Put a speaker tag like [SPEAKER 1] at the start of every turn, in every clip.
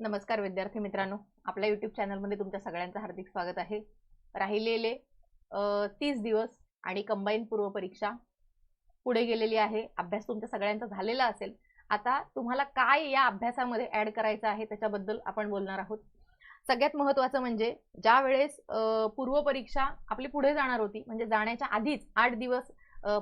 [SPEAKER 1] नमस्कार विद्यार्थी मित्रांनो. आपल्या यूट्यूब चॅनलमध्ये तुमच्या सगळ्यांचं हार्दिक स्वागत आहे. राहिलेले तीस दिवस आणि कंबाईन पूर्व परीक्षा पुढे गेलेली आहे. अभ्यास तुमच्या सगळ्यांचा झालेला असेल. आता तुम्हाला काय या अभ्यासामध्ये ॲड करायचं आहे त्याच्याबद्दल आपण बोलणार आहोत. सगळ्यात महत्त्वाचं म्हणजे ज्या वेळेस पूर्व परीक्षा आपली पुढे जाणार होती म्हणजे जाण्याच्या आधीच आठ दिवस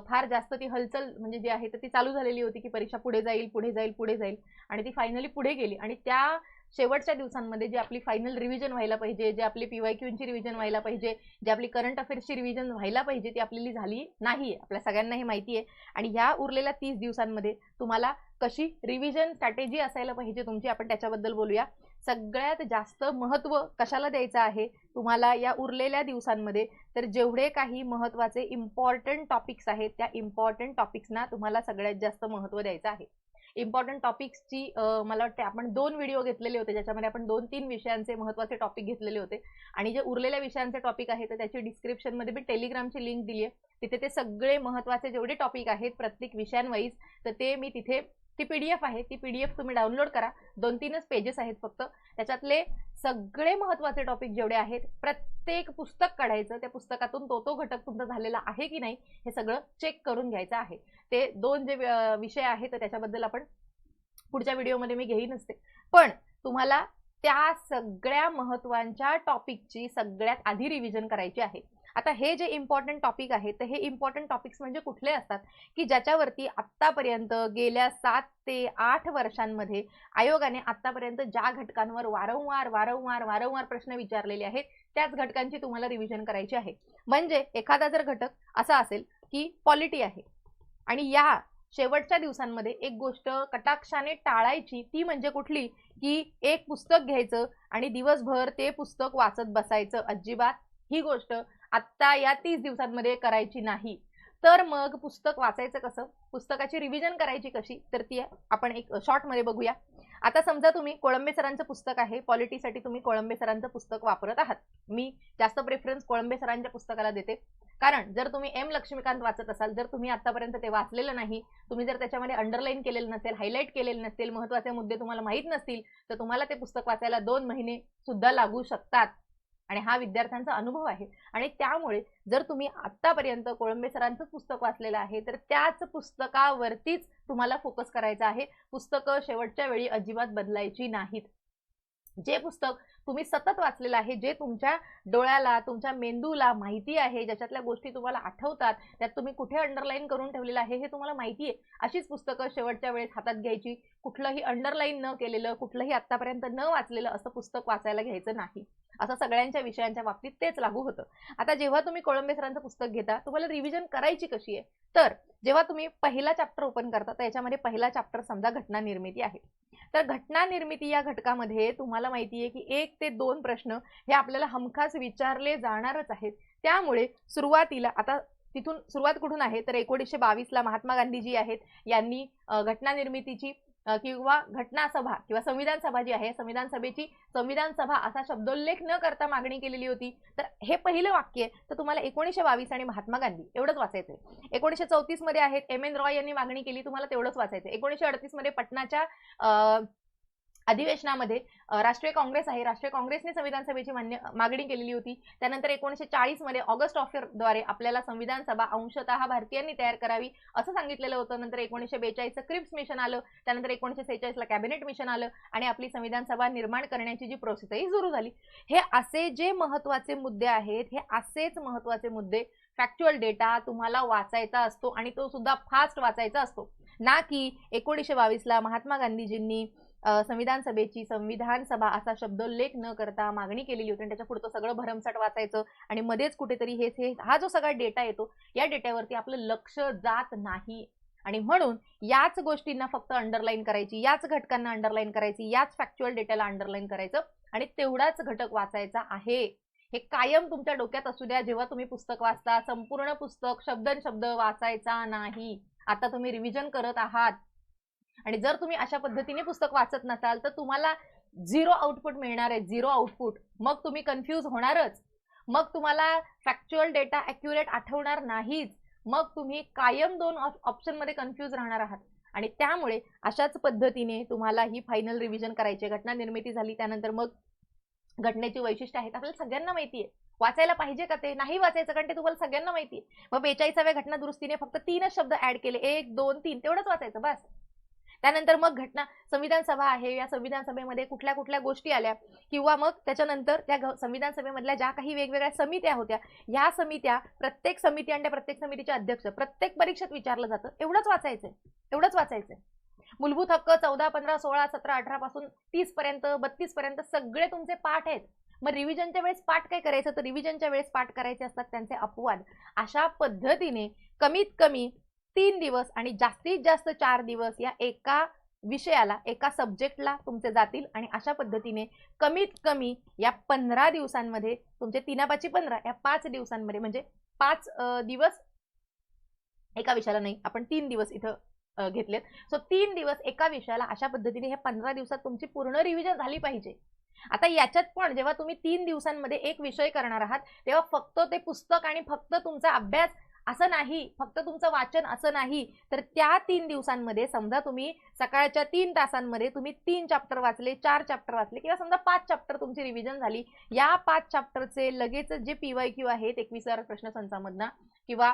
[SPEAKER 1] फार जास्त ती हलचल म्हणजे जी आहे तर ती चालू झालेली होती की परीक्षा पुढे जाईल पुढे जाईल पुढे जाईल. आणि ती फायनली पुढे गेली. आणि त्या शेवटच्या दिवसांमध्ये जे आपली फायनल रिव्हिजन व्हायला पाहिजे जे आपली पीवायक्यूंची रिव्हिजन व्हायला पाहिजे जे आपली करंट अफेअर्सची रिव्हिजन व्हायला पाहिजे ती आपली झाली नाही. आपल्या सगळ्यांना हे माहिती आहे. आणि ह्या उरलेल्या तीस दिवसांमध्ये तुम्हाला कशी रिव्हिजन स्ट्रॅटेजी असायला पाहिजे तुमची आपण त्याच्याबद्दल बोलूया. सगळ्यात जास्त महत्त्व कशाला द्यायचं आहे? तुम्हाला या उरलेल्या दिवसांमध्ये तर जेवढे काही महत्त्वाचे इम्पॉर्टंट टॉपिक्स आहेत त्या इम्पॉर्टंट टॉपिक्सना तुम्हाला सगळ्यात जास्त महत्त्व द्यायचं आहे. इम्पॉर्टंट टॉपिक्सची मला वाटते आपण दोन व्हिडिओ घेतलेले होते ज्याच्यामध्ये आपण दोन तीन विषयांचे महत्त्वाचे टॉपिक घेतलेले होते. आणि जे उरलेल्या विषयांचे टॉपिक आहे तर त्याची डिस्क्रिप्शनमध्ये मी टेलिग्रामची लिंक दिली आहे तिथे ते सगळे महत्त्वाचे जेवढे टॉपिक आहेत प्रत्येक विषयांवाईज तर ते मी तिथे ती पी डी एफ आहे ती पी डी एफ तुम्ही डाउनलोड करा. दोन तीनच पेजेस आहेत फक्त. त्याच्यातले सगळे महत्त्वाचे टॉपिक जेवढे आहेत प्रत्येक पुस्तक काढायचं त्या पुस्तकातून तो तो घटक तुमचा झालेला आहे की नाही हे सगळं चेक करून घ्यायचं आहे. ते दोन जे विषय आहेत तर त्याच्याबद्दल आपण पुढच्या व्हिडिओमध्ये मी घेईन असते. पण तुम्हाला त्या सगळ्या महत्त्वांच्या टॉपिकची सगळ्यात आधी रिव्हिजन करायची आहे. आता हे जे इम्पॉर्टंट टॉपिक आहे तर हे इम्पॉर्टंट टॉपिक्स म्हणजे कुठले असतात? की ज्याच्यावरती आत्तापर्यंत गेल्या सात ते आठ वर्षांमध्ये आयोगाने आत्तापर्यंत ज्या घटकांवर वारंवार वारंवार वारंवार प्रश्न विचारलेले आहेत त्याच घटकांची तुम्हाला रिव्हिजन करायची आहे. म्हणजे एखादा जर घटक असा असेल की पॉलिटी आहे आणि या शेवटच्या दिवसांमध्ये एक गोष्ट कटाक्षाने टाळायची ती म्हणजे कुठली? की एक पुस्तक घ्यायचं आणि दिवसभर ते पुस्तक वाचत बसायचं. अजिबात. ही गोष्ट आत्ता या तीस दिवसांमध्ये करायची नाही. तर मग पुस्तक वाचायचं कसं? पुस्तकाची रिव्हिजन करायची कशी? तर ती आपण एक शॉर्टमध्ये बघूया. आता समजा तुम्ही कोळंबे सरांचं पुस्तक आहे. पॉलिटीसाठी तुम्ही कोळंबे सरांचं पुस्तक वापरत आहात. मी जास्त प्रेफरन्स कोळंबे सरांच्या पुस्तकाला देते. कारण जर तुम्ही एम लक्ष्मीकांत वाचत असाल जर तुम्ही आतापर्यंत ते वाचलेलं नाही तुम्ही जर त्याच्यामध्ये अंडरलाईन केलेलं नसेल हायलाईट केलेले नसेल महत्त्वाचे मुद्दे तुम्हाला माहीत नसतील तर तुम्हाला ते पुस्तक वाचायला दोन महिने सुद्धा लागू शकतात. आणि हा विद्यार्थ्यांचा अनुभव आहे. आणि त्यामुळे जर तुम्ही आत्तापर्यंत कोळंबे सरांचंच पुस्तक वाचलेलं आहे तर त्याच पुस्तकावरतीच तुम्हाला फोकस करायचा आहे. पुस्तकं शेवटच्या वेळी अजिबात बदलायची नाहीत. जे पुस्तक तुम्ही सतत वाचलेलं आहे जे तुमच्या डोळ्याला तुमच्या मेंदूला माहिती आहे ज्याच्यातल्या गोष्टी तुम्हाला आठवतात त्यात तुम्ही कुठे अंडरलाईन करून ठेवलेलं आहे हे तुम्हाला माहिती आहे. अशीच पुस्तकं शेवटच्या वेळेस हातात घ्यायची. कुठलंही अंडरलाईन न केलेलं कुठलंही आत्तापर्यंत न वाचलेलं असं पुस्तक वाचायला घ्यायचं नाही. असं सगळ्यांच्या विषयांच्या बाबतीत तेच लागू होतं. आता जेव्हा तुम्ही कोळंबे सरांचं पुस्तक घेता तुम्हाला रिव्हिजन करायची कशी आहे? तर जेव्हा तुम्ही पहिला चॅप्टर ओपन करता तर याच्यामध्ये पहिला चॅप्टर समजा घटना निर्मिती आहे. तर घटना निर्मिती या घटकामध्ये तुम्हाला माहिती आहे की एक ते दोन प्रश्न हे आपल्याला हमखास विचारले जाणारच आहेत. त्यामुळे सुरुवातीला आता तिथून सुरुवात कुठून आहे? तर एकोणीसशे बावीसला महात्मा गांधीजी आहेत. यांनी घटना निर्मितीची किंवा घटना सभा किंवा संविधान सभा जी आहे संविधान सभेची संविधान सभा असा शब्दोल्लेख न करता मागणी केलेली होती. तर हे पहिलं वाक्य आहे. तर तुम्हाला एकोणीसशे बावीस आणि महात्मा गांधी एवढंच वाचायचं आहे. एकोणीसशे चौतीसमध्ये आहेत एम एन रॉय यांनी मागणी केली तुम्हाला तेवढंच वाचायचं आहे. एकोणीसशे अडतीसमध्ये पटनाच्या अधिवेशनामध्ये राष्ट्रीय काँग्रेस आहे. राष्ट्रीय काँग्रेसने संविधान सभेची मान्य मागणी केलेली होती. त्यानंतर एकोणीसशे चाळीसमध्ये ऑगस्ट ऑफरद्वारे आपल्याला संविधान सभा अंशतः भारतीयांनी तयार करावी असं सांगितलेलं होतं. नंतर एकोणीसशे बेचाळीसचं क्रिप्स मिशन आलं. त्यानंतर एकोणीसशे सेहेचाळीसला कॅबिनेट मिशन आलं आणि आपली संविधान सभा निर्माण करण्याची जी प्रोसेसही सुरू झाली. हे असे जे महत्त्वाचे मुद्दे आहेत हे असेच महत्त्वाचे मुद्दे फॅक्च्युअल डेटा तुम्हाला वाचायचा असतो आणि तो सुद्धा फास्ट वाचायचा असतो. ना की एकोणीसशे बावीसला महात्मा गांधीजींनी संविधान सभेची संविधान सभा असा शब्दोल्लेख न करता मागणी केलेली होती आणि त्याच्या पुढचं सगळं भरमसाठ वाचायचं आणि मध्येच कुठेतरी हे हे हा जो सगळा डेटा येतो या डेटावरती आपलं लक्ष जात नाही. आणि म्हणून याच गोष्टींना फक्त अंडरलाईन करायची याच घटकांना अंडरलाईन करायची याच फॅक्च्युअल डेटाला अंडरलाईन करायचं आणि तेवढाच घटक वाचायचा आहे. हे कायम तुमच्या डोक्यात असू द्या जेव्हा तुम्ही पुस्तक वाचता संपूर्ण पुस्तक शब्दन शब्द वाचायचा नाही. आता तुम्ही रिव्हिजन करत आहात. आणि जर तुम्ही अशा पद्धतीने पुस्तक वाचत नसाल तर तुम्हाला झिरो आउटपुट मिळणार आहे झिरो आउटपुट मग तुम्ही कन्फ्यूज होणारच. मग तुम्हाला फॅक्च्युअल डेटा अॅक्युरेट आठवणार नाहीच. मग तुम्ही कायम दोन ऑप्शनमध्ये कन्फ्यूज राहणार आहात. आणि त्यामुळे अशाच पद्धतीने तुम्हाला ही फायनल रिव्हिजन करायची घटना निर्मिती झाली त्यानंतर मग घटनेची वैशिष्ट्य आहेत आपल्याला सगळ्यांना माहिती आहे. वाचायला पाहिजे का ते? नाही वाचायचं कारण ते तुम्हाला सगळ्यांना माहिती आहे. मग बेचाळीसाव्या घटना दुरुस्तीने फक्त तीनच शब्द ऍड केले. एक दोन तीन तेवढंच वाचायचं बस. त्यानंतर मग घटना संविधान सभा आहे या संविधान सभेमध्ये कुठल्या कुठल्या गोष्टी आल्या? किंवा मग त्याच्यानंतर त्या घ- संविधान सभेमधल्या ज्या काही वेगवेगळ्या समित्या होत्या या समित्या प्रत्येक समिती आणि त्या प्रत्येक समितीचे अध्यक्ष प्रत्येक परीक्षेत विचारलं जातं. एवढंच वाचायचंय. एवढंच वाचायचंय. मूलभूत हक्क चौदा पंधरा सोळा सतरा अठरा पासून तीस पर्यंत बत्तीस पर्यंत सगळे तुमचे पाठ आहेत. मग रिव्हिजनच्या वेळेस पाठ काय करायचं? तर रिव्हिजनच्या वेळेस पाठ करायचे असतात त्यांचे अपवाद. अशा पद्धतीने कमीत कमी तीन दिवस आणि जास्तीत जास्त चार दिवस या एका विषयाला एका सब्जेक्टला तुमचे जातील आणि अशा पद्धतीने कमीत कमी या पंधरा दिवसांमध्ये तुमचे तीनापाची पंधरा या पाच दिवसांमध्ये म्हणजे पाच दिवस एका विषयाला नाही आपण तीन दिवस इथं घेतलेत. सो तीन दिवस एका विषयाला अशा पद्धतीने ह्या पंधरा दिवसात तुमची पूर्ण रिव्हिजन झाली पाहिजे. आता याच्यात पण जेव्हा तुम्ही तीन दिवसांमध्ये एक विषय करणार आहात तेव्हा फक्त ते पुस्तक आणि फक्त तुमचा अभ्यास असं नाही फक्त तुमचं वाचन असं नाही तर त्या तीन दिवसांमध्ये समजा तुम्ही सकाळच्या तीन तासांमध्ये तुम्ही तीन चॅप्टर वाचले चार चॅप्टर वाचले किंवा समजा पाच चॅप्टर तुमची रिव्हिजन झाली या पाच चॅप्टरचे लगेच जे पी वाय क्यू आहेत एकवीस प्रश्नसंचामधनं किंवा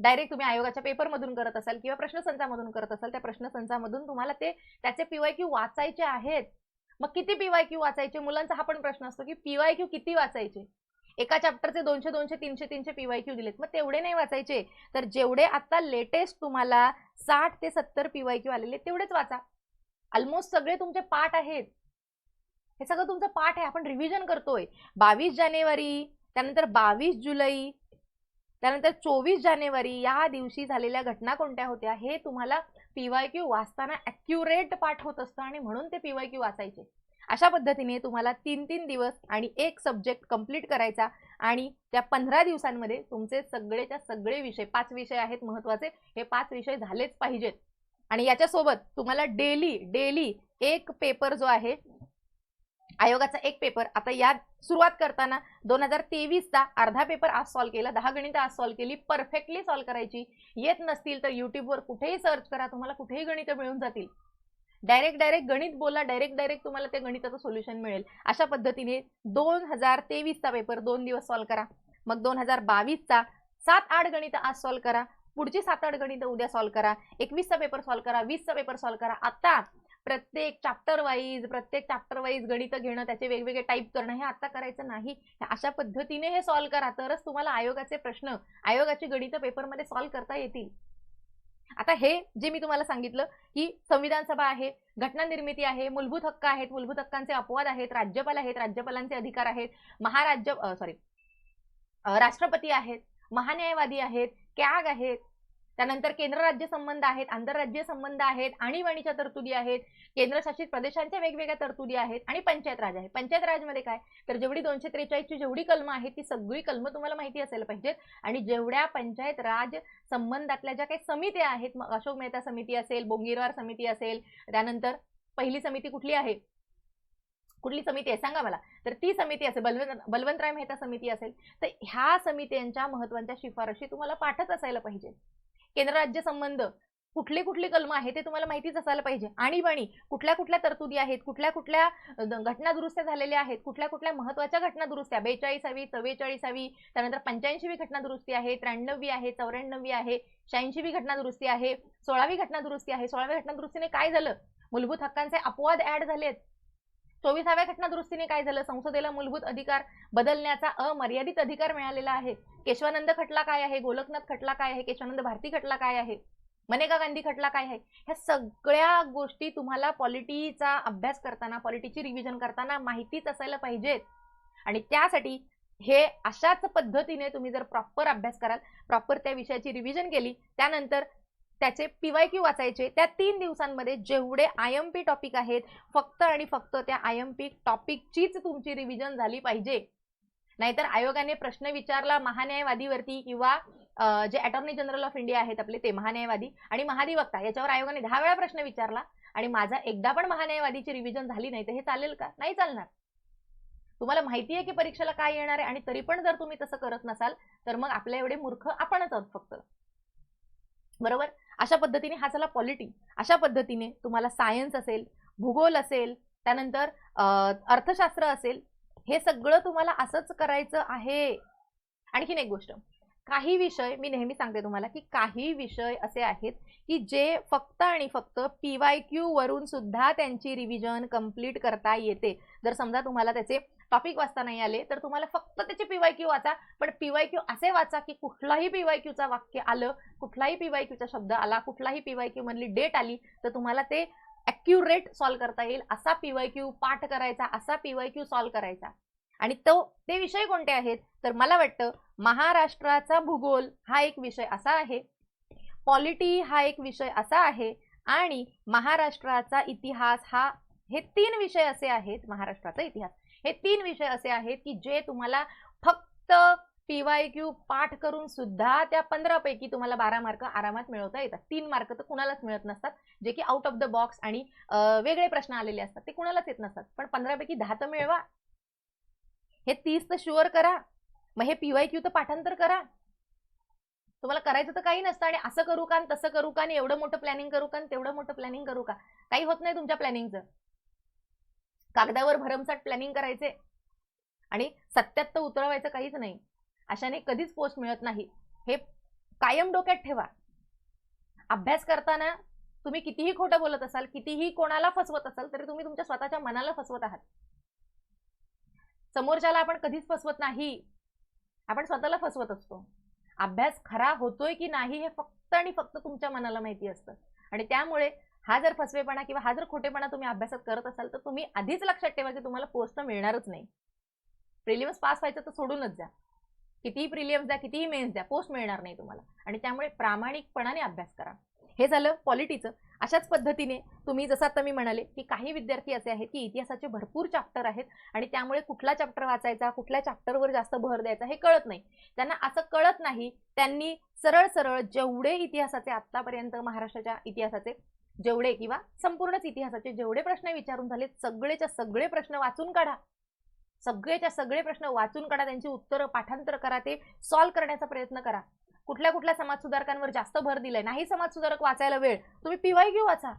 [SPEAKER 1] डायरेक्ट तुम्ही आयोगाच्या पेपरमधून करत असाल किंवा प्रश्नसंचामधून करत असाल त्या प्रश्नसंचामधून तुम्हाला ते त्याचे पी वाय क्यू वाचायचे आहेत. मग किती पीवाय क्यू वाचायचे? मुलांचा हा पण प्रश्न असतो की पी वाय क्यू किती वाचायचे? एका चॅप्टरचे दोनशे दोनशे तीनशे तीनशे पीवाय क्यू दिलेत. मग तेवढे नाही वाचायचे. तर जेवढे आता लेटेस्ट तुम्हाला साठ ते सत्तर पीवाय क्यू आलेले तेवढेच वाचा. ऑलमोस्ट सगळे तुमचे पाठ आहेत. हे सगळं तुमचं पाठ आहे. आपण रिव्हिजन करतोय. बावीस जानेवारी त्यानंतर बावीस जुलै त्यानंतर चोवीस जानेवारी या दिवशी झालेल्या घटना कोणत्या होत्या हे तुम्हाला पीवाय क्यू वाचताना ॲक्युरेट पाठ होत असतं आणि म्हणून ते पीवाय क्यू वाचायचे. अशा पद्धतीने तुम्हाला तीन तीन दिवस आणि एक सब्जेक्ट कंप्लीट करायचा आणि त्या पंधरा दिवसांमध्ये तुमचे सगळेच्या सगळे विषय पाच विषय आहेत महत्त्वाचे हे पाच विषय झालेच पाहिजेत. आणि याच्यासोबत तुम्हाला डेली डेली एक पेपर जो आहे आयोगाचा एक पेपर आता या सुरुवात करताना दोन हजार तेवीसचा अर्धा पेपर आज सॉल्व केला दहा गणितं आज सॉल्व केली परफेक्टली सॉल्व करायची. येत नसतील तर युट्यूबवर कुठेही सर्च करा तुम्हाला कुठेही गणितं मिळून जातील. डायरेक्ट डायरेक्ट गणित बोला डायरेक्ट डायरेक्ट तुम्हाला ते गणिताचं सोल्युशन मिळेल. अशा पद्धतीने दोन हजार तेवीसचा पेपर दोन दिवस सॉल्व्ह करा. मग दोन हजार बावीसचा सात आठ गणित आज सॉल्व्ह करा. पुढची सात आठ गणितं उद्या सॉल्व्ह करा. एकवीसचा पेपर सॉल्व्ह करा वीसचा पेपर सॉल्व्ह करा. आता प्रत्येक चॅप्टर वाईज प्रत्येक चॅप्टर वाईज गणितं घेणं त्याचे वेगवेगळे टाईप करणं हे आता करायचं नाही. अशा पद्धतीने हे सॉल्व्ह करा. तरच तुम्हाला आयोगाचे प्रश्न आयोगाची गणितं पेपरमध्ये सॉल्व्ह करता येतील. आता हे जे मी तुम्हाला सांगितलं की संविधान सभा आहे घटना निर्मिती आहे मूलभूत हक्क आहेत मूलभूत हक्कांचे अपवाद आहेत राज्यपाल आहेत राज्यपालांचे अधिकार आहेत महाराज्य सॉरी राष्ट्रपती आहेत महान्यायवादी आहेत कॅग आहेत त्यानंतर केंद्र राज्य संबंध आहेत आंतरराज्यीय संबंध आहेत आणीबाणीच्या तरतुदी आहेत केंद्रशासित प्रदेशांच्या वेगवेगळ्या तरतुदी आहेत आणि पंचायत राज आहे. पंचायत राजमध्ये काय? तर जेवढी दोनशे त्रेचाळीसची जेवढी कलमं आहेत ती सगळी कलमं तुम्हाला माहिती असायला पाहिजेत. आणि जेवढ्या पंचायत राज संबंधातल्या ज्या काही समित्या आहेत मग अशोक मेहता समिती असेल बोंगीरवार समिती असेल त्यानंतर पहिली समिती कुठली आहे? कुठली समिती आहे? सांगा मला. तर ती समिती असेल बलवंत बलवंतराय मेहता समिती असेल. तर ह्या समित्यांच्या महत्त्वाच्या शिफारशी तुम्हाला पाठच असायला पाहिजे केंद्र राज्य संबंध. कुठली कुठली कलम आहे ते तुम्हाला माहितीच असायला पाहिजे. आणीबाणी कुठल्या कुठल्या तरतुदी आहेत कुठल्या कुठल्या घटना दुरुस्त्या झालेल्या आहेत कुठल्या कुठल्या महत्त्वाच्या घटना दुरुस्त्या बेचाळीसावी चव्वेचाळीसावी त्यानंतर पंच्याऐंशीवी घटना दुरुस्ती आहे त्र्याण्णवी आहे चौऱ्याण्णवी आहे शहाऐंशीवी घटना दुरुस्ती आहे सोळावी घटना दुरुस्ती आहे सोळाव्या घटना दुरुस्तीने काय झालं? मूलभूत हक्कांचे अपवाद ऍड झालेत. चोवीसाव्या घटना दुरुस्तीने काय झालं? संसदेला मूलभूत अधिकार बदलण्याचा अमर्यादित अधिकार मिळालेला आहे. केशवानंद खटला काय आहे? गोलकनाथ खटला काय आहे? केशवानंद भारती खटला काय आहे? मनेका गांधी खटला काय आहे? ह्या सगळ्या गोष्टी तुम्हाला पॉलिटीचा अभ्यास करताना पॉलिटीची रिव्हिजन करताना माहितीच असायला पाहिजेत. आणि त्यासाठी हे अशाच पद्धतीने तुम्ही जर प्रॉपर अभ्यास कराल प्रॉपर त्या विषयाची रिव्हिजन केली त्यानंतर त्याचे पीवाय क्यू वाचायचे. त्या तीन दिवसांमध्ये जेवढे आय एम पी टॉपिक आहेत फक्त आणि फक्त त्या आय एम पी टॉपिकचीच तुमची रिव्हिजन झाली पाहिजे. नाहीतर आयोगाने प्रश्न विचारला महान्यायवादीवरती किंवा जे अटॉर्नी जनरल ऑफ इंडिया आहेत आपले ते महान्यायवादी आणि महाधिवक्ता याच्यावर आयोगाने दहा वेळा प्रश्न विचारला आणि माझा एकदा पण महान्यायवादीची रिव्हिजन झाली नाही तर हे चालेल का? नाही चालणार. तुम्हाला माहिती आहे की परीक्षेला काय येणार आहे आणि तरी पण जर तुम्ही तसं करत नसाल तर मग आपल्या एवढे मूर्ख आपणच आहोत फक्त. बरोबर? अशा पद्धतीने हा झाला पॉलिटी अशा पद्धतीने तुम्हाला सायन्स असेल भूगोल असेल त्यानंतर अर्थशास्त्र असेल हे सगळं तुम्हाला असंच करायचं आहे. आणखीन एक गोष्ट. काही विषय मी नेहमी सांगते तुम्हाला की काही विषय असे आहेत की जे फक्त आणि फक्त पी वाय क्यू वरून सुद्धा त्यांची रिव्हिजन कंप्लीट करता येते. जर समजा तुम्हाला त्याचे टॉपिक वाचता नाही आले तर तुम्हाला फक्त त्याचे पीवाय क्यू वाचा. पण पीवाय क्यू असे वाचा की कुठलाही पीवाय क्यूचा वाक्य आलं कुठलाही पीवाय क्यूचा शब्द आला कुठलाही पीवाय क्यू मधली डेट आली तर तुम्हाला ते ॲक्युरेट सॉल्व्ह करता येईल. असा पीवाय क्यू पाठ करायचा असा पीवाय क्यू सॉल्व्ह करायचा. आणि तो ते विषय कोणते आहेत? तर मला वाटतं महाराष्ट्राचा भूगोल हा एक विषय असा आहे. पॉलिटी हा एक विषय असा आहे. आणि महाराष्ट्राचा इतिहास हा हे तीन विषय असे आहेत महाराष्ट्राचा इतिहास. हे तीन विषय असे आहेत की जे तुम्हाला फक्त पी वाय क्यू पाठ करून सुद्धा त्या पंधरापैकी तुम्हाला बारा मार्क आरामात मिळवता येतात. तीन मार्क तर कुणालाच मिळत नसतात जे की आउट ऑफ द बॉक्स आणि वेगळे प्रश्न आलेले असतात ते कुणालाच येत नसतात. पण पंधरापैकी दहा तर मिळवा. हे तीस तर शुअर करा. मग हे पीवाय क्यू तर पाठांतर करा. तुम्हाला करायचं तर काही नसतं आणि असं करू का तसं करू का आणि एवढं मोठं प्लॅनिंग करू का तेवढं मोठं प्लॅनिंग करू का? काही होत नाही तुमच्या प्लॅनिंगचं कागदावर भरमसाठ प्लॅनिंग करायचे. आणि सत्यात तर उतरवायचं काहीच नाही. अशाने कधीच पोस्ट मिळत नाही. हे कायम डोक्यात ठेवा. अभ्यास करताना तुम्ही कितीही खोटं बोलत असाल कितीही कोणाला फसवत असाल तरी तुम्ही तुमच्या स्वतःच्या मनाला फसवत आहात. समोरच्याला आपण कधीच फसवत नाही. आपण स्वतःला फसवत असतो. अभ्यास खरा होतोय की नाही हे फक्त आणि फक्त तुमच्या मनाला माहिती असतं. आणि त्यामुळे हा जर फसवेपणा किंवा हा जर खोटेपणा तुम्ही अभ्यासात करत असाल तर तुम्ही आधीच लक्षात ठेवा की तुम्हाला पोस्ट तर मिळणारच नाही. प्रिलियम्स पास व्हायचं तर सोडूनच द्या. कितीही प्रिलियम्स द्या कितीही मेन्स द्या पोस्ट मिळणार नाही तुम्हाला. आणि त्यामुळे प्रामाणिकपणाने अभ्यास करा. हे झालं पॉलिटीचं. अशाच पद्धतीने तुम्ही जसं आता मी म्हणाले की काही विद्यार्थी असे आहेत की इतिहासाचे भरपूर चॅप्टर आहेत आणि त्यामुळे कुठला चॅप्टर वाचायचा कुठल्या चॅप्टरवर जास्त भर द्यायचा हे कळत नाही. त्यांना असं कळत नाही त्यांनी सरळ सरळ जेवढे इतिहासाचे आत्तापर्यंत महाराष्ट्राच्या इतिहासाचे जेवढे किंवा संपूर्णच इतिहासाचे जेवढे प्रश्न विचारून झाले सगळेच्या सगळे प्रश्न वाचून काढा. सगळेच्या सगळे प्रश्न वाचून काढा त्यांची उत्तरं पाठांतर करा ते सॉल्व्ह करण्याचा प्रयत्न करा. कुठल्या कुठल्या समाजसुधारकांवर जास्त भर दिलाय? नाही समाजसुधारक वाचायला वेळ. तुम्ही पीवाय क्यू वाचा.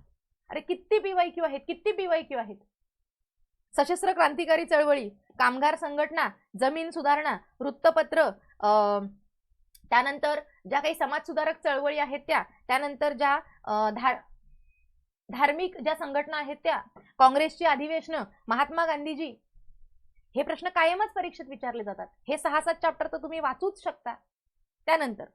[SPEAKER 1] अरे किती पीवाय क्यू आहेत? किती पीवाय क्यू आहेत? सशस्त्र क्रांतिकारी चळवळी कामगार संघटना जमीन सुधारणा वृत्तपत्र अं, त्यानंतर ज्या काही समाजसुधारक चळवळी आहेत त्या त्यानंतर ज्या धा धार्मिक ज्या संघटना आहेत त्या काँग्रेसची अधिवेशनं महात्मा गांधीजी हे प्रश्न कायमच परीक्षेत विचारले जातात. हे सहा सात चॅप्टर तर तुम्ही वाचूच शकता. त्यानंतर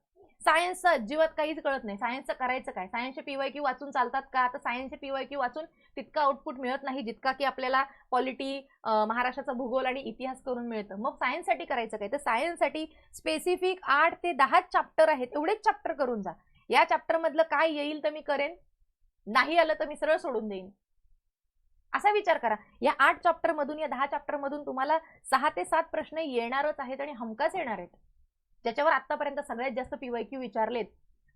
[SPEAKER 1] सायन्सचं अजिबात काहीच कळत नाही. सायन्सचं करायचं काय? सायन्सचे पीवाय क्यू वाचून चालतात का? आता सायन्सचे पीवाय क्यू वाचून तितका आउटपुट मिळत नाही जितका की आपल्याला पॉलिटी महाराष्ट्राचा भूगोल आणि इतिहास करून मिळतं. मग सायन्ससाठी करायचं काय? तर सायन्ससाठी स्पेसिफिक आठ ते दहा चॅप्टर आहेत. एवढेच चॅप्टर करून जा. या चॅप्टर मधलं काय येईल तर मी करेन. नाही आलं तर मी सरळ सोडून देईन. असा विचार करा. या आठ चॅप्टर मधून या दहा चॅप्टर मधून तुम्हाला सहा ते सात प्रश्न येणारच आहेत आणि हमकाच येणार आहेत. ज्याच्यावर आतापर्यंत सगळ्यात जास्त पीवायक्यू विचारलेत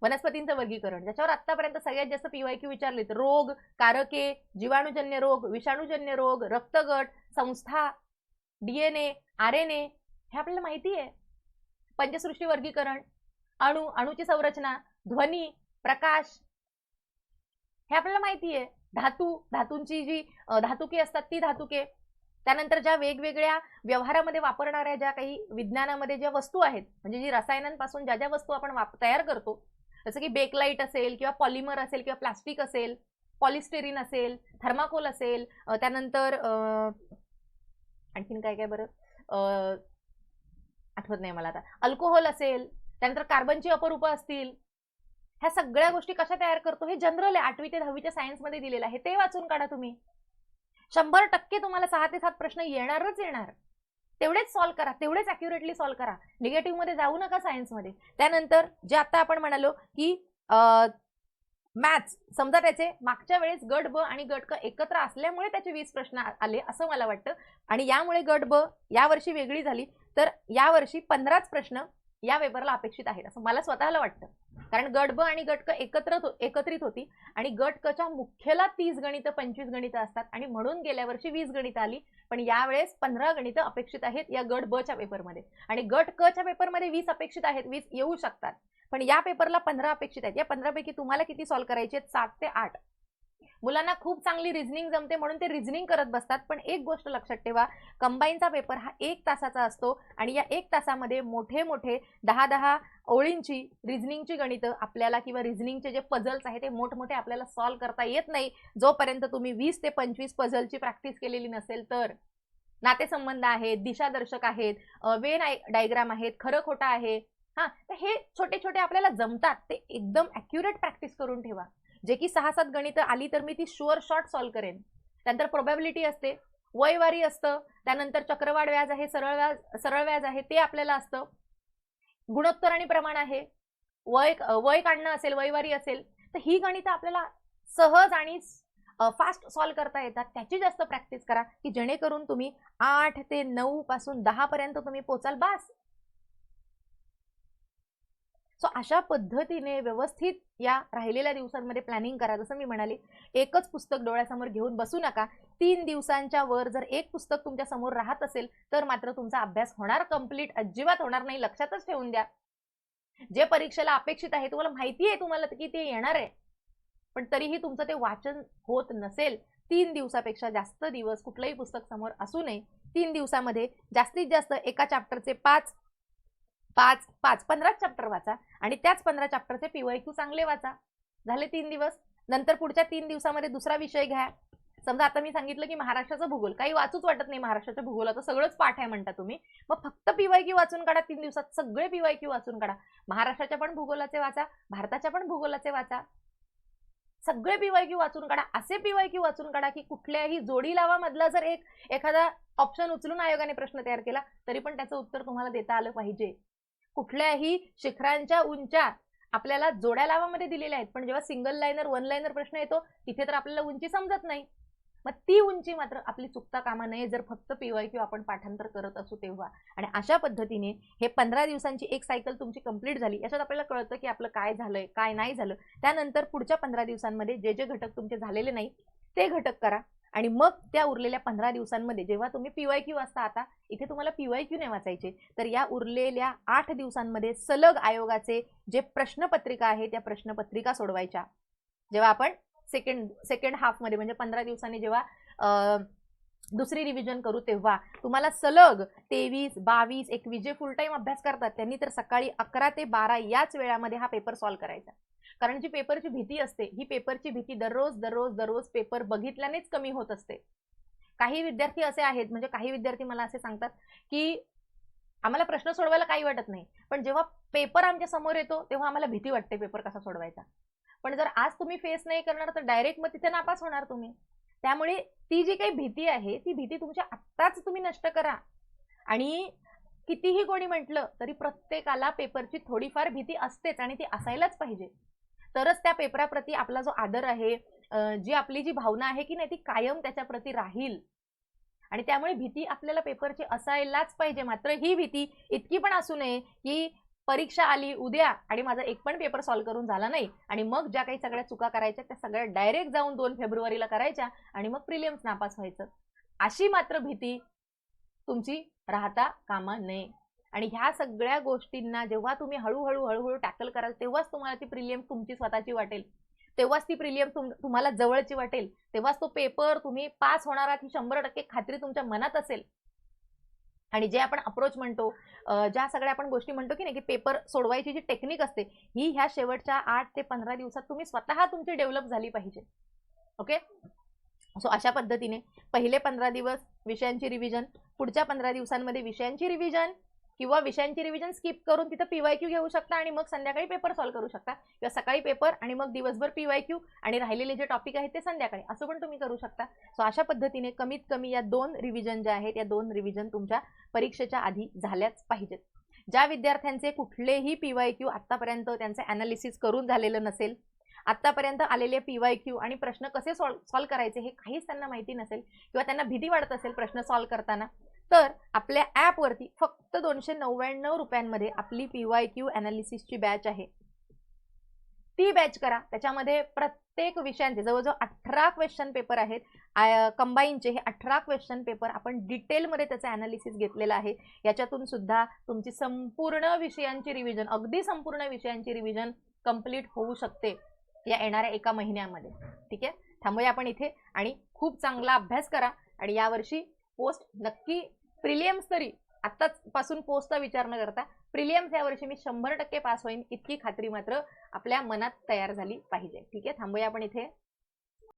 [SPEAKER 1] वनस्पतींचं वर्गीकरण ज्याच्यावर आतापर्यंत सगळ्यात जास्त पीवायक्यू विचारलेत रोग कारके जीवाणूजन्य रोग विषाणूजन्य रोग रक्तगट संस्था डीएनए आर एन ए हे आपल्याला माहिती आहे. पंचसृष्टी वर्गीकरण अणु अणूची संरचना ध्वनी प्रकाश हे आपल्याला माहिती आहे धातू धातूंची जी धातुके असतात ती धातुके. त्यानंतर ज्या वेगवेगळ्या व्यवहारामध्ये वापरणाऱ्या ज्या काही विज्ञानामध्ये ज्या वस्तू आहेत म्हणजे जी रसायनांपासून ज्या ज्या वस्तू आपण वाप तयार करतो जसं की बेकलाईट असेल किंवा पॉलिमर असेल किंवा प्लास्टिक असेल पॉलिस्टेरिन असेल थर्माकोल असेल त्यानंतर आणखीन काय काय बरं? आठवत नाही मला आता. अल्कोहोल असेल त्यानंतर कार्बनची अपरूपं असतील ह्या सगळ्या गोष्टी कशा तयार करतो हे जनरल आहे. आठवी ते दहावीच्या सायन्समध्ये दिलेलं आहे. ते वाचून काढा तुम्ही. शंभर टक्के तुम्हाला सहा ते सात प्रश्न येणारच येणार. तेवढेच सॉल्व्ह करा. तेवढेच अॅक्युरेटली सॉल्व्ह करा. निगेटिव्हमध्ये जाऊ नका सायन्समध्ये त्यानंतर जे आता आपण म्हणालो की मॅथ्स समजा त्याचे मागच्या वेळेस गट ब आणि गट क एकत्र असल्यामुळे त्याचे वीस प्रश्न आले असं मला वाटतं. आणि यामुळे गट ब यावर्षी वेगळी झाली. तर यावर्षी पंधराच प्रश्न या पेपरला अपेक्षित आहेत. असं मला स्वतःला वाटतं. कारण गट ब आणि गट क एकत्र हो, एकत्रित होती. आणि गट कच्या मुख्यला तीस गणितं पंचवीस गणितं असतात. आणि म्हणून गेल्या वर्षी वीस गणितं आली. पण यावेळेस पंधरा गणितं अपेक्षित आहेत या गट ब च्या पेपरमध्ये. आणि गट क च्या पेपरमध्ये वीस अपेक्षित आहेत. वीस येऊ शकतात. पण या पेपरला पंधरा अपेक्षित आहेत. या पंधरापैकी तुम्हाला किती सॉल्व्ह करायचे आहेत? सात ते आठ. मुलांना खूप चांगली रिझनिंग जमते म्हणून ते रिझनिंग करत बसतात. पण एक गोष्ट लक्षात ठेवा कंबाईनचा पेपर हा एक तासाचा असतो आणि या एक तासामध्ये मोठे मोठे दहा दहा ओळींची रिझनिंगची गणितं आपल्याला किंवा रिझनिंगचे जे पझल्स आहेत ते मोठमोठे आपल्याला सॉल्व्ह करता येत नाही. जोपर्यंत तुम्ही वीस ते पंचवीस पझलची प्रॅक्टिस केलेली नसेल तर. नातेसंबंध आहेत दिशादर्शक आहेत वे डायग्राम आहेत खरं खोटं आहे. हा तर हे छोटे छोटे आपल्याला जमतात. ते एकदम ॲक्युरेट प्रॅक्टिस करून ठेवा. जे की सहा सात गणितं आली तर मी ती शुअर शॉर्ट सॉल्व्ह करेन. त्यानंतर प्रोबॅबिलिटी असते वयवारी असतं त्यानंतर चक्रवाढ व्याज आहे सरळ व्याज सरळ व्याज आहे ते आपल्याला असतं. गुणोत्तर आणि प्रमाण आहे. वय वय काढणं असेल वयवारी असेल तर ही गणितं आपल्याला सहज आणि फास्ट सॉल्व्ह करता येतात. त्याची जास्त प्रॅक्टिस करा की जेणेकरून तुम्ही आठ ते नऊ पासून दहा पर्यंत तुम्ही पोचाल. बास! सो अशा पद्धतीने व्यवस्थित या राहिलेल्या दिवसांमध्ये प्लॅनिंग करा. जसं मी म्हणाले एकच पुस्तक डोळ्यासमोर घेऊन बसू नका. तीन दिवसांच्या वर जर एक पुस्तक तुमच्यासमोर राहत असेल तर मात्र तुमचा अभ्यास होणार कंप्लीट अजिबात होणार नाही. लक्षातच ठेवून द्या. जे परीक्षेला अपेक्षित आहे तुम्हाला माहिती आहे तुम्हाला की ते येणार आहे. पण तरीही तुमचं ते वाचन होत नसेल तीन दिवसापेक्षा जास्त दिवस कुठलंही पुस्तक समोर असू नये. तीन दिवसामध्ये जास्तीत जास्त एका चॅप्टरचे पाच पाच पाच पंधरा चॅप्टर वाचा आणि त्याच पंधरा चॅप्टरचे पीवाय क्यू चांगले वाचा. झाले तीन दिवस. नंतर पुढच्या तीन दिवसामध्ये दुसरा विषय घ्या. समजा आता मी सांगितलं की महाराष्ट्राचं भूगोल. काही वाचूच वाटत नाही महाराष्ट्राच्या भूगोलाचं. सगळंच पाठ आहे म्हणता तुम्ही. मग फक्त पीवाय क्यू वाचून काढा तीन दिवसात. सगळे पीवाय क्यू वाचून काढा. महाराष्ट्राच्या पण भूगोलाचे वाचा. भारताच्या पण भूगोलाचे वाचा. सगळे पीवाय क्यू वाचून काढा. असे पीवाय क्यू वाचून काढा की कुठल्याही जोडी लावा मधला जर एक एखादा ऑप्शन उचलून आयोगाने प्रश्न तयार केला तरी पण त्याचं उत्तर तुम्हाला देता आलं पाहिजे. कुठल्याही शिखरांच्या उंच्या आपल्याला जोड्या लावामध्ये दिलेल्या आहेत. पण जेव्हा सिंगल लाईनर वन लाईनर प्रश्न येतो तिथे तर आपल्याला उंची समजत नाही. मग ती उंची मात्र आपली चुकता कामा नये. जर फक्त पीवाय किंवा आपण पाठांतर करत असू तेव्हा. आणि अशा पद्धतीने हे पंधरा दिवसांची एक सायकल तुमची कंप्लीट झाली. याच्यात आपल्याला कळतं की आपलं काय झालंय काय नाही झालं. त्यानंतर पुढच्या पंधरा दिवसांमध्ये जे जे घटक तुमचे झालेले नाही ते घटक करा. आणि मग त्या उरलेल्या पंधरा दिवसांमध्ये जेव्हा तुम्ही पीवाय क्यू वाचता आता इथे तुम्हाला पीवाय क्यू नाही वाचायचे. तर या उरलेल्या आठ दिवसांमध्ये सलग आयोगाचे जे प्रश्नपत्रिका आहे त्या प्रश्नपत्रिका सोडवायच्या. जेव्हा आपण सेकंड सेकंड हाफमध्ये म्हणजे पंधरा दिवसांनी जेव्हा दुसरी रिव्हिजन करू तेव्हा तुम्हाला सलग तेवीस बावीस एकवीस जे फुल टाईम अभ्यास करतात त्यांनी तर सकाळी अकरा ते बारा याच वेळामध्ये हा पेपर सॉल्व्ह करायचा. कारण जी पेपरची भीती असते ही पेपरची भीती दररोज दररोज दररोज पेपर बघितल्यानेच कमी होत असते. काही विद्यार्थी असे आहेत म्हणजे काही विद्यार्थी मला असे सांगतात की आम्हाला प्रश्न सोडवायला काही वाटत नाही पण जेव्हा पेपर आमच्यासमोर येतो तेव्हा आम्हाला भीती वाटते पेपर कसा सोडवायचा. पण जर आज तुम्ही फेस नाही करणार तर डायरेक्ट मग तिथे नापास होणार तुम्ही. त्यामुळे ती जी काही भीती आहे ती भीती तुमच्या आत्ताच तुम्ही नष्ट करा. आणि कितीही कोणी म्हटलं तरी प्रत्येकाला पेपरची थोडीफार भीती असतेच आणि ती असायलाच पाहिजे. तरच त्या पेपराप्रती आपला जो आदर आहे जी आपली जी भावना आहे की नाही ती कायम त्याच्याप्रती राहील. आणि त्यामुळे भीती आपल्याला पेपरची असायलाच पाहिजे. मात्र ही भीती इतकी पण असू नये की परीक्षा आली उद्या आणि माझा एक पण पेपर सॉल्व्ह करून झाला नाही आणि मग ज्या काही सगळ्या चुका करायच्या त्या सगळ्या डायरेक्ट जाऊन दोन फेब्रुवारीला करायच्या आणि मग प्रिलियम्स नापास व्हायचं. अशी मात्र भीती तुमची राहता कामा नये. आणि ह्या सगळ्या गोष्टींना जेव्हा तुम्ही हळूहळू हळूहळू टॅकल कराल तेव्हाच तुम्हाला ती प्रिलियम तुमची स्वतःची वाटेल. तेव्हाच ती प्रिलियम तुम्हाला जवळची वाटेल. तेव्हाच तो पेपर तुम्ही पास होणार आहात ही शंभर टक्के खात्री तुमच्या मनात असेल. आणि जे आपण अप्रोच म्हणतो ज्या सगळ्या आपण गोष्टी म्हणतो की नाही की पेपर सोडवायची जी टेक्निक असते ही ह्या शेवटच्या आठ ते पंधरा दिवसात तुम्ही स्वतः तुमची डेव्हलप झाली पाहिजे. ओके सो अशा पद्धतीने पहिले पंधरा दिवस विषयांची रिव्हिजन पुढच्या पंधरा दिवसांमध्ये विषयांची रिव्हिजन किंवा विषयांची रिव्हिजन स्किप करून तिथं पीवाय क्यू घेऊ शकता आणि मग संध्याकाळी पेपर सॉल्व्ह करू शकता. किंवा सकाळी पेपर आणि मग दिवसभर पीवाय क्यू आणि राहिलेले जे टॉपिक आहेत ते संध्याकाळी. असं पण तुम्ही करू शकता. सो अशा पद्धतीने कमीत कमी या दोन रिव्हिजन ज्या आहेत या दोन रिव्हिजन तुमच्या परीक्षेच्या आधी झाल्याच पाहिजेत. ज्या विद्यार्थ्यांचे कुठलेही पीवाय क्यू आत्तापर्यंत त्यांचे अनालिसिस करून झालेलं नसेल आत्तापर्यंत आलेले पीवाय क्यू आणि प्रश्न कसे सॉल्व सॉल्व करायचे हे काहीच त्यांना माहिती नसेल किंवा त्यांना भीती वाटत असेल प्रश्न सॉल्व्ह करताना तर आपल्या ॲपवरती फक्त दोनशे नव्याण्णव रुपयांमध्ये आपली पी वाय क्यू अनालिसिसची बॅच आहे. ती बॅच करा. त्याच्यामध्ये प्रत्येक विषयांचे जवळजवळ अठरा क्वेश्चन पेपर आहेत. कंबाईनचे हे अठरा क्वेश्चन पेपर आपण डिटेलमध्ये त्याचं अनालिसिस घेतलेलं आहे. याच्यातून सुद्धा तुमची संपूर्ण विषयांची रिव्हिजन अगदी संपूर्ण विषयांची रिव्हिजन कंप्लीट होऊ शकते. या येणाऱ्या एका महिन्यामध्ये. ठीक आहे? थांबूया आपण इथे आणि खूप चांगला अभ्यास करा. आणि यावर्षी पोस्ट नक्की प्रिलियम्स तरी आत्ताच पासून पोस्टचा विचार न करता प्रिलियम्स यावर्षी मी शंभर टक्के पास होईन इतकी खात्री मात्र आपल्या मनात तयार झाली पाहिजे. ठीक आहे थांबूया आपण इथे.